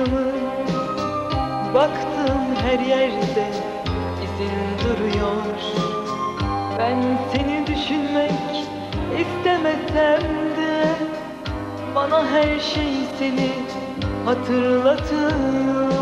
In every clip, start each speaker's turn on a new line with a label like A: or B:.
A: yardımı Baktım her yerde izin duruyor. Ben seni düşünmek istemesem de Bana her şey seni hatırlatır.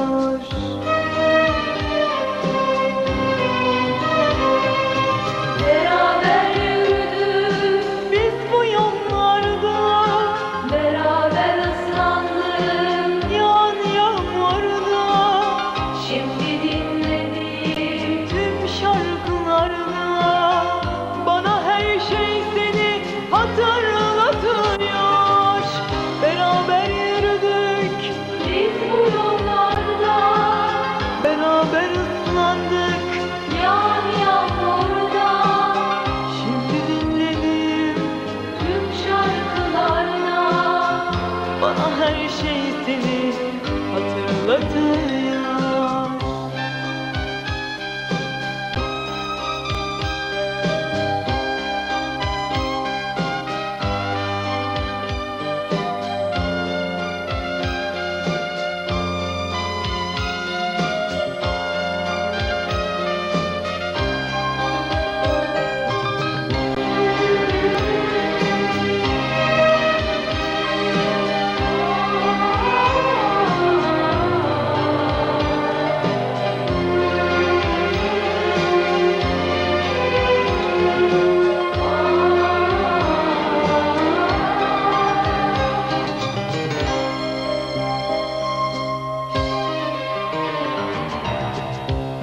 A: Bana her şey seni hatırlatıyor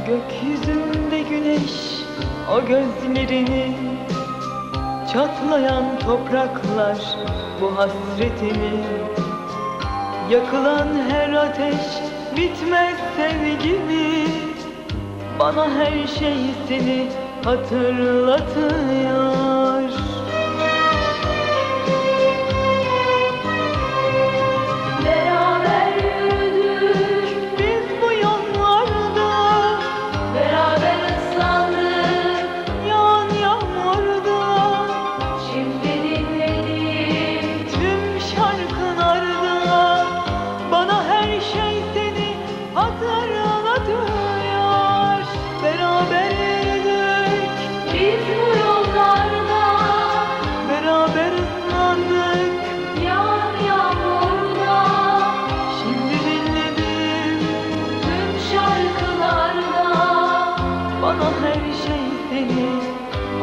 A: Gökyüzünde güneş o gözlerini Çatlayan topraklar bu hasretimi Yakılan her ateş bitmez sevgimi. Bana her şey seni hatırlatıyor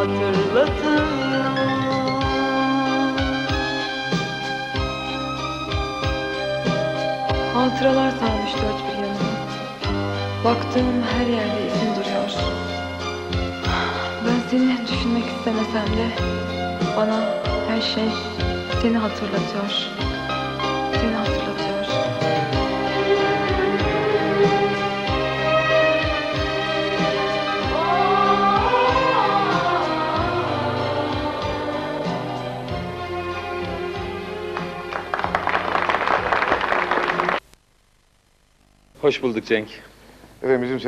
A: hatırlatıyor. Hatıralar sarmış dört bir yanımı. Baktığım her yerde izin duruyor. Ben seni düşünmek istemesem de bana her şey seni hatırlatıyor.
B: Hoş bulduk Cenk.
C: Efendim bizim